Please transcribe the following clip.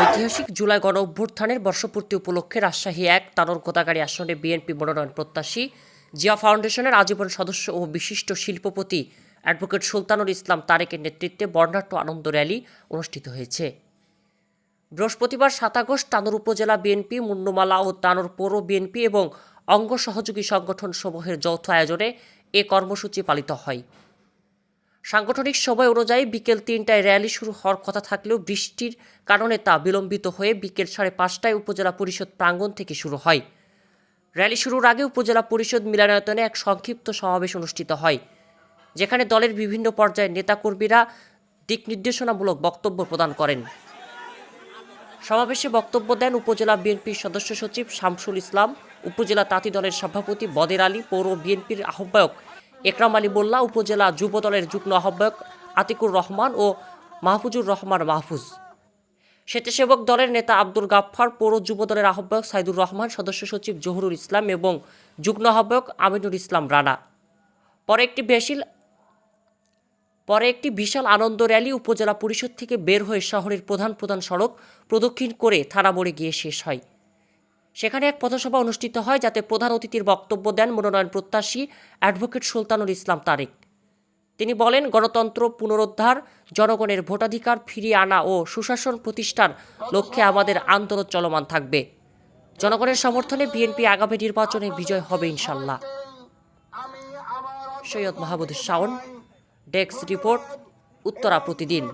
ঐতিহাসিক জুলাই গণ অভ্যুত্থানের বর্ষপূর্তি উপলক্ষে রাজশাহী এক তানোর গোদাগাড়ি আসনে বিএনপি মনোনয়ন প্রত্যাশী জিয়া ফাউন্ডেশনের আজীবন সদস্য ও বিশিষ্ট শিল্পপতি অ্যাডভোকেট সুলতানুল ইসলাম তারেকের নেতৃত্বে বর্ণাঢ্য আনন্দ র্যালি অনুষ্ঠিত হয়েছে। বৃহস্পতিবার সাত আগস্ট তানোর উপজেলা বিএনপি, মুন্নুমালা ও তানোর পৌর বিএনপি এবং অঙ্গ সহযোগী সংগঠন সমূহের যৌথ আয়োজনে এ কর্মসূচি পালিত হয়। সাংগঠনিক সময় অনুযায়ী বিকেল তিনটায় র্যালি শুরু হওয়ার কথা থাকলেও বৃষ্টির কারণে তা বিলম্বিত হয়ে বিকেল সাড়ে পাঁচটায় উপজেলা পরিষদ প্রাঙ্গণ থেকে শুরু হয়। র্যালি শুরুর আগে উপজেলা পরিষদ মিলনায়তনে এক সংক্ষিপ্ত সমাবেশ অনুষ্ঠিত হয়, যেখানে দলের বিভিন্ন পর্যায়ের নেতাকর্মীরা দিক নির্দেশনামূলক বক্তব্য প্রদান করেন। সমাবেশে বক্তব্য দেন উপজেলা বিএনপির সদস্য সচিব শামসুল ইসলাম, উপজেলা তাঁতি দলের সভাপতি বদের আলী, পৌর বিএনপির আহ্বায়ক একরাম আলী মোল্লা উপজেলা যুব দলের যুগ্ম আহ্বায়ক আতিকুর রহমান ও মাহফুজুর রহমান মাহফুজ। স্বেচ্ছাসেবক দলের নেতা আব্দুল গাফফার, পৌর যুব দলের আহ্বায়ক সাইদুর রহমান, সদস্য সচিব জহুরুল ইসলাম এবং যুগ্ম আহ্বায়ক আমিনুল ইসলাম রানা। পরে একটি বেশিল পরে একটি বিশাল আনন্দ র্যালি উপজেলা পরিষদ থেকে বের হয়ে শহরের প্রধান প্রধান সড়ক প্রদক্ষিণ করে থানা মোড়ে গিয়ে শেষ হয়। সেখানে এক পথসভা অনুষ্ঠিত হয় যাতে প্রধান অতিথির বক্তব্য দেন মনোনয়ন প্রত্যাশী অ্যাডভোকেট সুলতানুল ইসলাম তারেক। তিনি বলেন, গণতন্ত্র পুনরুদ্ধার, জনগণের ভোটাধিকার ফিরিয়ে আনা ও সুশাসন প্রতিষ্ঠার লক্ষ্যে আমাদের আন্দোলন চলমান থাকবে। জনগণের সমর্থনে বিএনপি আগামী নির্বাচনে বিজয় হবে ইনশাল্লাহ সৈয়দ মাহমুদ শাওন, ডেস্ক রিপোর্ট, উত্তরা প্রতিদিন।